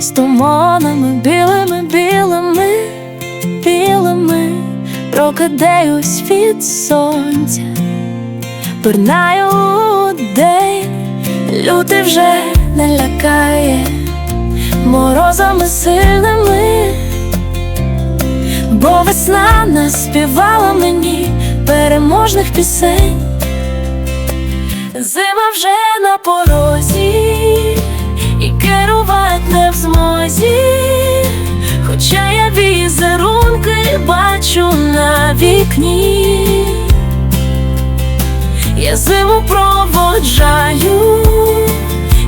з туманами білими, білими, білими, прокидаюсь від сонця, пирнаю день, лютий вже не лякає морозами сильними, бо весна наспівала мені переможних пісень. Зима вже на порозі, керувати не в змозі, хоча я візерунки бачу на вікні, я зиму проводжаю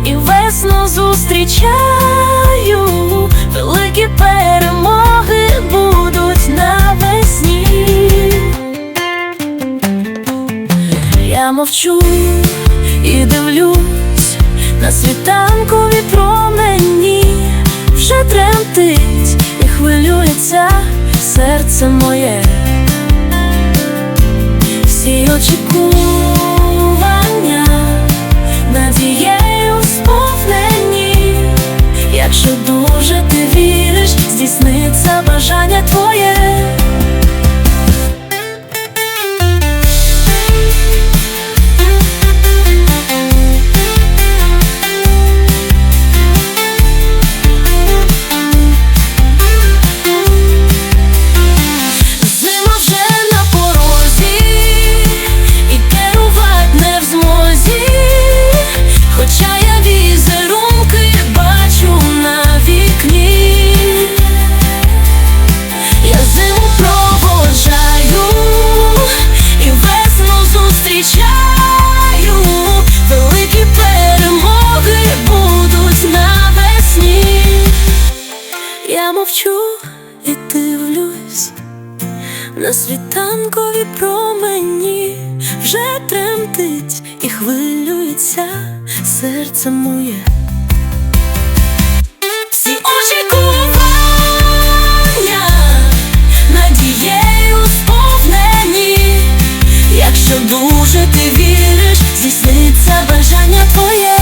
і весну зустрічаю, великі перемоги будуть навесні. Я мовчу і дивлюсь на світанкові промені, вже тремтить і хвилюється серце моє, всі очікування на світанкові промені вже тремтить і хвилюється серце моє. Всі очікування надією сповнені, якщо дуже ти віриш, здійсниться бажання твоє.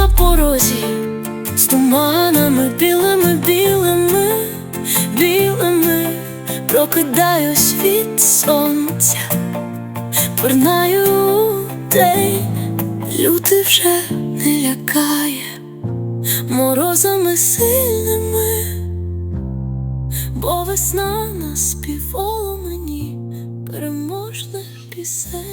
На порозі, з туманами білими, білими, білими, прокидаюсь від сонця, пирнаю у день, лютий вже не лякає морозами сильними, бо весна наспівала мені переможних пісень.